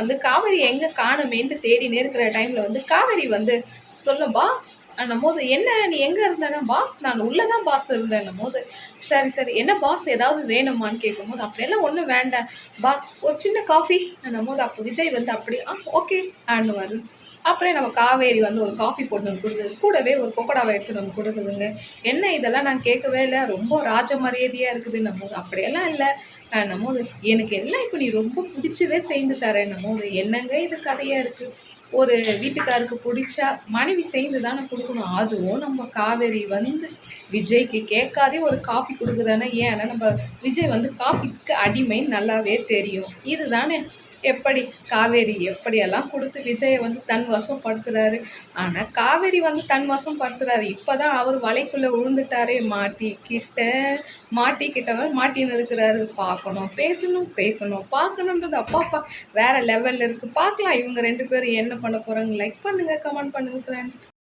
வந்து காவேரி எங்கே காணுமேன்ட்டு தேடினே இருக்கிற டைமில் வந்து காவேரி வந்து சொல்லும் பாஸ் அண்ணும் போது என்ன நீ எங்கே இருந்தேன்னா பாஸ் நான் உள்ளே தான் பாஸ் இருந்தேன்னும் போது சரி சரி என்ன பாஸ் ஏதாவது வேணுமான்னு கேட்கும்போது அப்படியெல்லாம் ஒன்றும் வேண்டாம் பாஸ் ஒரு சின்ன காஃபி அண்ணும் போது அப்போ விஜய் வந்து அப்படி ஆ ஓகே ஆண்டுவார். அப்புறம் நம்ம காவேரி வந்து ஒரு காஃபி போட்டு வந்து கொடுக்குது. கூடவே ஒரு கொக்கடாவை எடுத்துட்டு வந்து கொடுக்குதுங்க. என்ன இதெல்லாம் நான் கேட்கவே இல்லை ரொம்ப ராஜ மரியாதையாக இருக்குதுன்னும் போது அப்படியெல்லாம் இல்லை நம்ம போது எனக்கு எல்லாம் இப்போ நீ ரொம்ப பிடிச்சதே செய்து தரேன்னும் போது என்னங்க இது கதையாக இருக்குது ஒரு வீட்டுக்காருக்கு பிடிச்சா மனைவி செய்து தானே கொடுக்கணும். அதுவும் நம்ம காவேரி வந்து விஜய்க்கு கேட்காதே ஒரு காஃபி கொடுக்குறானே ஏன்னா நம்ம விஜய் வந்து காஃபிக்கு அடிமைன்னு நல்லாவே தெரியும். இதுதானே எப்படி காவேரி எப்படியெல்லாம் கொடுத்து விஜயை வந்து தன் வசம் படுத்துறாரு ஆனால் காவேரி வந்து தன் வசம் படுத்துறாரு இப்போ தான் அவர் வலைக்குள்ளே விழுந்துட்டாரே மாட்டிக்கிட்ட மாட்டிக்கிட்டவன் மாட்டின்னு இருக்கிறாரு பார்க்கணும் பேசணும் பேசணும். பார்க்கணுன்றது அப்பாப்பா வேறு லெவலில் இருக்குது பார்க்கலாம் இவங்க ரெண்டு பேரும் என்ன பண்ண போகிறாங்க லைக் பண்ணுங்கள் கமெண்ட் பண்ணுங்கள் ஃப்ரெண்ட்ஸ்